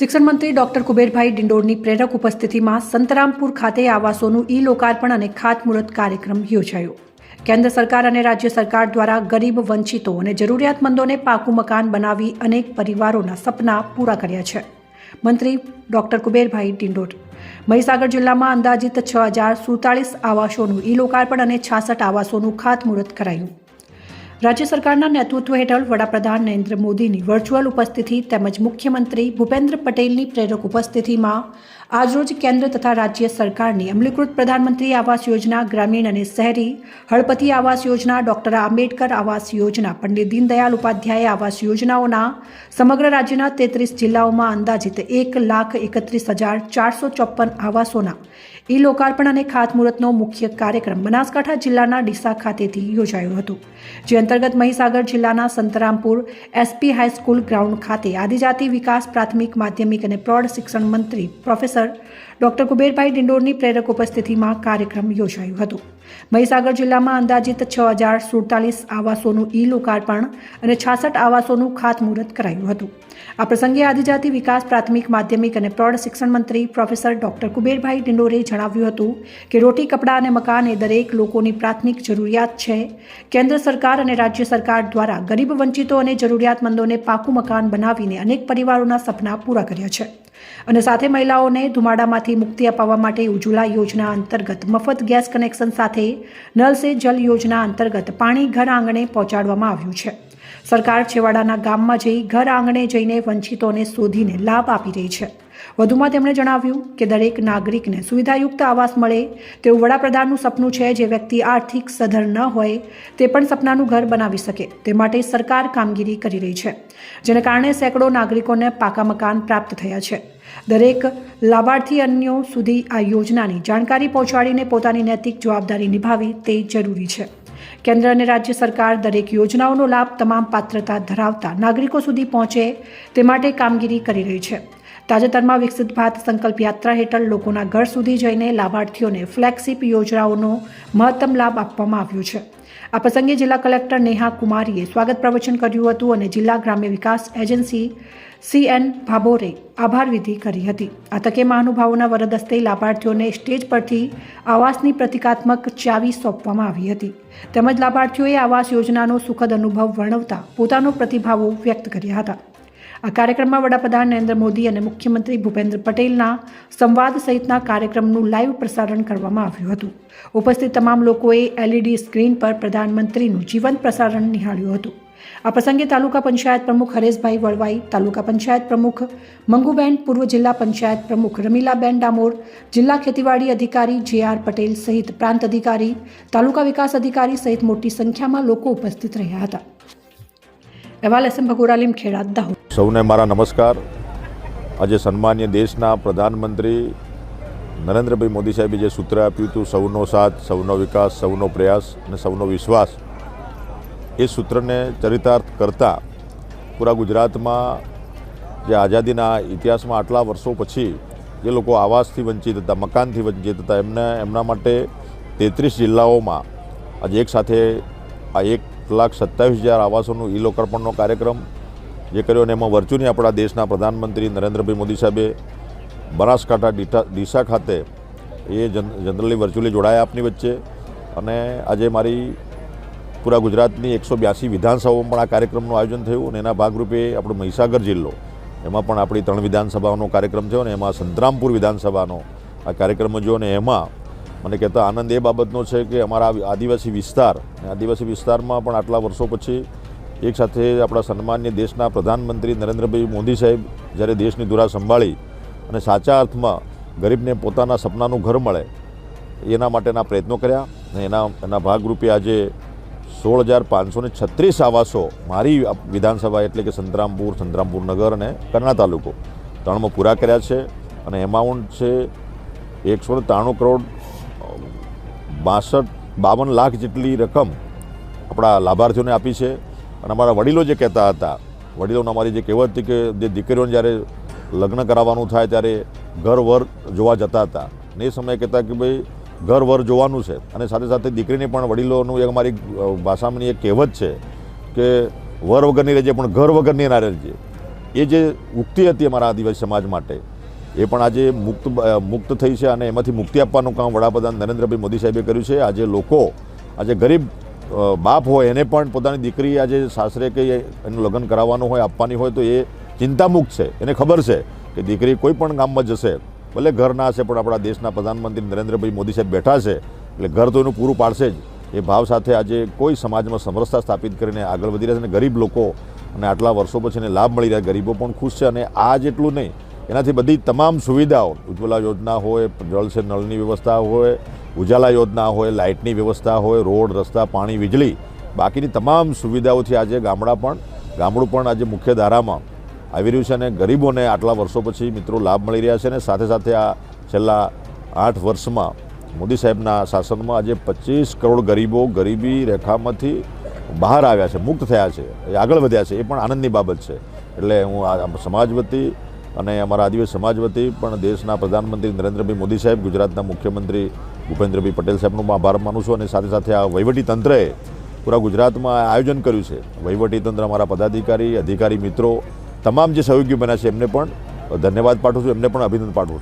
શિક્ષણ મંત્રી ડોક્ટર કુબેરભાઈ ડિંડોરની પ્રેરક ઉપસ્થિતિમાં સંતરામપુર ખાતે આવાસોનું ઈ લોકાર્પણ અને ખાતમુહૂર્ત કાર્યક્રમ યોજાયો. કેન્દ્ર સરકાર અને રાજ્ય સરકાર દ્વારા ગરીબ વંચિતો અને જરૂરિયાતમંદોને પાકું મકાન બનાવી અનેક પરિવારોના સપના પૂરા કર્યા છે. મંત્રી ડોક્ટર કુબેરભાઈ ડિંડોર, મહીસાગર જિલ્લામાં અંદાજિત છ હજાર સુડતાલીસ આવાસોનું ઈ લોકાર્પણ અને છાસઠ આવાસોનું ખાતમુહૂર્ત કરાયું. રાજ્ય સરકારના નેતૃત્વ હેઠળ વડાપ્રધાન નરેન્દ્ર મોદીની વર્ચ્યુઅલ ઉપસ્થિતિ તેમજ મુખ્યમંત્રી ભૂપેન્દ્ર પટેલની પ્રેરક ઉપસ્થિતિમાં આજરોજ કેન્દ્ર તથા રાજ્ય સરકારની અમલીકૃત પ્રધાનમંત્રી આવાસ યોજના, ગ્રામીણ અને શહેરી હળપતિ આવાસ યોજના, ડોક્ટર આંબેડકર આવાસ યોજના, પંડિત દીનદયાળ ઉપાધ્યાય આવાસ યોજનાઓના સમગ્ર રાજ્યના તેત્રીસ જિલ્લાઓમાં અંદાજિત એક લાખ એકત્રીસ હજાર ચારસો ચોપન આવાસોના ઈ લોકાર્પણ અને ખાતમુહૂર્તનો મુખ્ય કાર્યક્રમ બનાસકાંઠા જિલ્લાના ડીસા ખાતેથી યોજાયો હતો, જે અંતર્ગત મહીસાગર જિલ્લાના સંતરામપુર એસપી હાઈસ્કૂલ ગ્રાઉન્ડ ખાતે આદિજાતિ વિકાસ પ્રાથમિક, માધ્યમિક અને પ્રૌઢ શિક્ષણ મંત્રી પ્રોફેસર ડોક્ટર કુબેરભાઈ ડિંડોરની પ્રેરક ઉપસ્થિતિમાં કાર્યક્રમ યોજાયું હતું. મહીસાગર જિલ્લામાં અંદાજિત છ હજાર સુડતાલીસ આવાસોનું ઈ લોકાર્પણ અને છાસઠ આવાસોનું ખાતમુહૂર્ત કરાયું હતું. આ પ્રસંગે આદિજાતિ વિકાસ, પ્રાથમિક, માધ્યમિક અને પ્રૌઢ શિક્ષણ મંત્રી પ્રોફેસર ડોક્ટર કુબેરભાઈ ડિંડોરે જણાવ્યું હતું કે રોટી, કપડાં અને મકાન એ દરેક લોકોની પ્રાથમિક જરૂરિયાત છે. કેન્દ્ર સરકાર અને રાજ્ય સરકાર દ્વારા ગરીબ વંચિતો અને જરૂરિયાતમંદોને પાકું મકાન બનાવીને અનેક પરિવારોના સપના પૂરા કર્યા છે. અને સાથે મહિલાઓને ધુમાડામાંથી મુક્તિ અપાવવા માટે ઉજ્જવલા યોજના અંતર્ગત મફત ગેસ કનેક્શન સાથે નલ સે જલ યોજના અંતર્ગત પાણી ઘર આંગણે પહોંચાડવામાં આવ્યું છે. સરકાર છેવાડાના ગામમાં જઈ ઘર આંગણે જઈને વંચિતોને શોધીને લાભ આપી રહી છે. વધુમાં તેમણે જણાવ્યું કે દરેક નાગરિકને સુવિધાયુક્ત આવાસ મળે, તેવું વડાપ્રધાનનું સપનું છે જે વ્યક્તિ આર્થિક સધર ન હોય, તે પણ સપનાનું ઘર બનાવી શકે. તે માટે સરકાર કામગીરી કરી રહી છે, જેને કારણે સેંકડો નાગરિકોને પાકા મકાન પ્રાપ્ત થયા છે. દરેક લાભાર્થી અન્યો સુધી આ યોજનાની જાણકારી પહોંચાડીને પોતાની નૈતિક જવાબદારી નિભાવી તે જરૂરી છે. કેન્દ્ર અને રાજ્ય સરકાર દરેક યોજનાઓનો લાભ તમામ પાત્રતા ધરાવતા નાગરિકો સુધી પહોંચે, તે માટે કામગીરી કરી રહી છે. તાજેતરમાં વિકસિત ભારત સંકલ્પ યાત્રા હેઠળ લોકોના ઘર સુધી જઈને લાભાર્થીઓને ફ્લેગશીપ યોજનાઓનો મહત્તમ લાભ આપવામાં આવ્યો છે. આ પ્રસંગે જિલ્લા કલેક્ટર નેહા કુમારીએ સ્વાગત પ્રવચન કર્યું હતું અને જિલ્લા ગ્રામ્ય વિકાસ એજન્સી સીએન ભાભોરે આભાર વિધિ કરી હતી. આ તકે મહાનુભાવોના વરદ હસ્તે લાભાર્થીઓને સ્ટેજ પરથી આવાસની પ્રતિકાત્મક ચાવી સોંપવામાં આવી હતી. તેમજ લાભાર્થીઓએ આવાસ યોજનાનો સુખદ અનુભવ વર્ણવતા પોતાનો પ્રતિભાવો વ્યક્ત કર્યા હતા. આ કાર્યક્રમમાં વડાપ્રધાન નરેન્દ્ર મોદી અને મુખ્યમંત્રી ભૂપેન્દ્ર પટેલના સંવાદ સહિતના કાર્યક્રમનું લાઈવ પ્રસારણ કરવામાં આવ્યું હતું. ઉપસ્થિત તમામ લોકોએ એલઈડી સ્ક્રીન પર પ્રધાનમંત્રીનું જીવંત પ્રસારણ નિહાળ્યું હતું. આ પ્રસંગે તાલુકા પંચાયત પ્રમુખ હરેશભાઈ વળવાઈ, તાલુકા પંચાયત પ્રમુખ મંગુબેન, પૂર્વ જિલ્લા પંચાયત પ્રમુખ રમીલાબેન ડામોર, જિલ્લા ખેતીવાડી અધિકારી જે આર પટેલ સહિત પ્રાંત અધિકારી, તાલુકા વિકાસ અધિકારી સહિત મોટી સંખ્યામાં લોકો ઉપસ્થિત રહ્યા હતા. અહેવાલ એસએમ ભગોરાલીમ ખેડા, દાહોદ. સૌને મારા નમસ્કાર. આજે સન્માન્ય દેશના પ્રધાનમંત્રી નરેન્દ્રભાઈ મોદી સાહેબે જે સૂત્ર આપ્યું હતું, સૌનો સાથ, સૌનો વિકાસ, સૌનો પ્રયાસ અને સૌનો વિશ્વાસ, એ સૂત્રને ચરિતાર્થ કરતા પૂરા ગુજરાતમાં જે આઝાદીના ઇતિહાસમાં આટલા વર્ષો પછી જે લોકો આવાસથી વંચિત હતા, મકાનથી વંચિત હતા, એમને, એમના માટે તેત્રીસ જિલ્લાઓમાં આજે એક સાથે આ એક લાખ સત્તાવીસ હજાર આવાસોનું ઈ લોકાર્પણનો કાર્યક્રમ, જે કર્યો અને એમાં વર્ચ્યુઅલી આપણા દેશના પ્રધાનમંત્રી નરેન્દ્રભાઈ મોદી સાહેબે બનાસકાંઠા ડીઠા ડીસા ખાતે એ જન, જનરલી વર્ચ્યુઅલી જોડાયા આપની વચ્ચે. અને આજે મારી પૂરા ગુજરાતની એકસો બ્યાસી વિધાનસભાઓમાં પણ આ કાર્યક્રમનું આયોજન થયું અને એના ભાગરૂપે આપણો મહીસાગર જિલ્લો, એમાં પણ આપણી ત્રણ વિધાનસભાનો કાર્યક્રમ થયો અને એમાં સંતરામપુર વિધાનસભાનો આ કાર્યક્રમ જો અને એમાં મને કહેતા આનંદ એ બાબતનો છે કે અમારા આદિવાસી વિસ્તાર આદિવાસી વિસ્તારમાં પણ આટલા વર્ષો પછી એક સાથે આપણા સન્માન્ય દેશના પ્રધાનમંત્રી નરેન્દ્રભાઈ મોદી સાહેબ જ્યારે દેશની ધુરા સંભાળી અને સાચા અર્થમાં ગરીબને પોતાના સપનાનું ઘર મળે, એના માટેના પ્રયત્નો કર્યા અને એના એના ભાગરૂપે આજે સોળ હજાર પાંચસો છત્રીસ આવાસો મારી વિધાનસભા એટલે કે સંતરામપુર સંતરામપુર નગર અને કરણા તાલુકો ત્રણમાં પૂરા કર્યા છે અને એમાઉન્ટ છે એકસો ત્રાણું કરોડ બાસઠ, બાવન લાખ જેટલી રકમ આપણા લાભાર્થીઓને આપી છે. અને અમારા વડીલો જે કહેતા હતા, વડીલોને અમારી જે કહેવત હતી કે જે દીકરીઓને જ્યારે લગ્ન કરાવવાનું થાય ત્યારે ઘર વર જોવા જતા હતા. અને એ સમયે કહેતા કે ભાઈ, ઘર વર જોવાનું છે. અને સાથે સાથે દીકરીને પણ વડીલોનું એક અમારી ભાષામાંની એક કહેવત છે કે વર વગરની રહેજે, પણ ઘર વગરની ના રહેજે. એ જે ઉક્તિ હતી અમારા આદિવાસી સમાજ માટે એ પણ આજે મુક્ત મુક્ત થઈ છે અને એમાંથી મુક્તિ આપવાનું કામ વડાપ્રધાન નરેન્દ્રભાઈ મોદી સાહેબે કર્યું છે. આજે લોકો, આજે ગરીબ બાપ હોય એને પણ પોતાની દીકરી આજે સાસરે કે એનું લગ્ન કરાવવાનું હોય, આપવાની હોય, તો એ ચિંતામુક્ત છે. એને ખબર છે કે દીકરી કોઈ પણ ગામમાં જશે, ભલે ઘર ના હશે, પણ આપણા દેશના પ્રધાનમંત્રી નરેન્દ્રભાઈ મોદી સાહેબ બેઠા છે, એટલે ઘર તો એનું પૂરું પાડશે જ. એ ભાવ સાથે આજે કોઈ સમાજમાં સમરસતા સ્થાપિત કરીને આગળ વધી રહ્યા છે અને ગરીબ લોકો અને આટલા વર્ષો પછી એને લાભ મળી રહ્યા. ગરીબો પણ ખુશ છે અને આ જેટલું નહીં એનાથી બધી તમામ સુવિધાઓ, ઉજ્જવલા યોજના હોય, જળ છે નળની વ્યવસ્થા હોય, ઉજાલા યોજના હોય, લાઇટની વ્યવસ્થા હોય, રોડ, રસ્તા, પાણી, વીજળી, બાકીની તમામ સુવિધાઓથી આજે ગામડા પણ, ગામડું પણ આજે મુખ્ય ધારામાં આવી રહ્યું છે અને ગરીબોને આટલા વર્ષો પછી મિત્રો લાભ મળી રહ્યા છે અને સાથે સાથે આ છેલ્લા આઠ વર્ષમાં મોદી સાહેબના શાસનમાં આજે પચીસ કરોડ ગરીબો ગરીબી રેખામાંથી બહાર આવ્યા છે, મુક્ત થયા છે આગળ વધ્યા છે, એ પણ આનંદની બાબત છે. એટલે હું આ સમાજ વતી અને અમારા આદિવાસી સમાજ વતી પણ દેશના પ્રધાનમંત્રી નરેન્દ્રભાઈ મોદી સાહેબ, ગુજરાતના મુખ્યમંત્રી ભૂપેન્દ્રભાઈ પટેલ સાહેબનો પણ આભાર માનું છું અને સાથે સાથે આ વહીવટી તંત્રએ પૂરા ગુજરાતમાં આયોજન કર્યું છે. વહીવટી તંત્ર અમારા પદાધિકારી, અધિકારી મિત્રો, તમામ જે સહયોગી બન્યા છે એમને પણ ધન્યવાદ પાઠવું છું, એમને પણ અભિનંદન પાઠવું